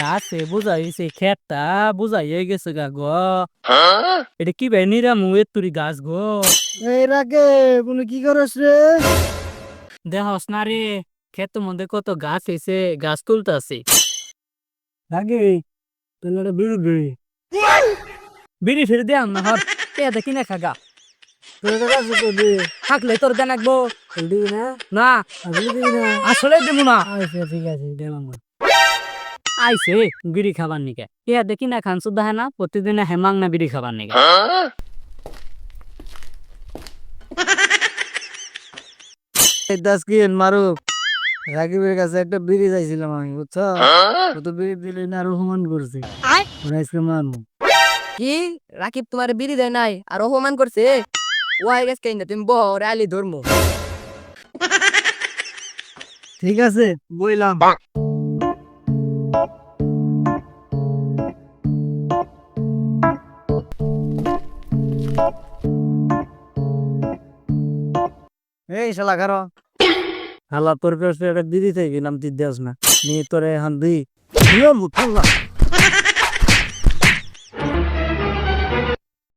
গাছে বুঝাইছে খেতটা বুঝাই হয়ে গেছে গা গো। এটা কি ভাই নিরা মুয়ের তুরি গাছ গো? এই রাকে বলে কি করস রে? দেহস না রে ক্ষেতের মধ্যে কত গাছ হয়েছে গাছ তুলতাছি। রাকে তাহলে একটা বিড়ি বিড়ি। বিড়ি ফিরে দে না হর কে দেখি না খাগা থাকলে তোর দেন একবো না? না। আসলে দিবি না? আসলে দেবো না। আচ্ছা ঠিক আছে দেবাম আইছে বিড়ি খাবার নিকে। কে দেখি না খান সুদ্ধা না প্রতিদিনে হেমাং না বিড়ি খাবার নিকে। এই দাস কি মারুক রাকিবের কাছে একটা বিড়ি চাইছিলাম আমি বুঝছ? তো বিড়ি দিলে না আরও সমান আজকে মারবো। কি? রাকিব তোমার বিড়ি দেয় নাই আর অপমান করছে? ও আই গেছে কেন তুমি বহ র্যালি ধর্ম। ঠিক আছে বইলাম। এই শালা কারও হালা, তোর কাছে একটা দিদি থেকে, নাম দিদি না নিয়ে তোরে এখন দিই।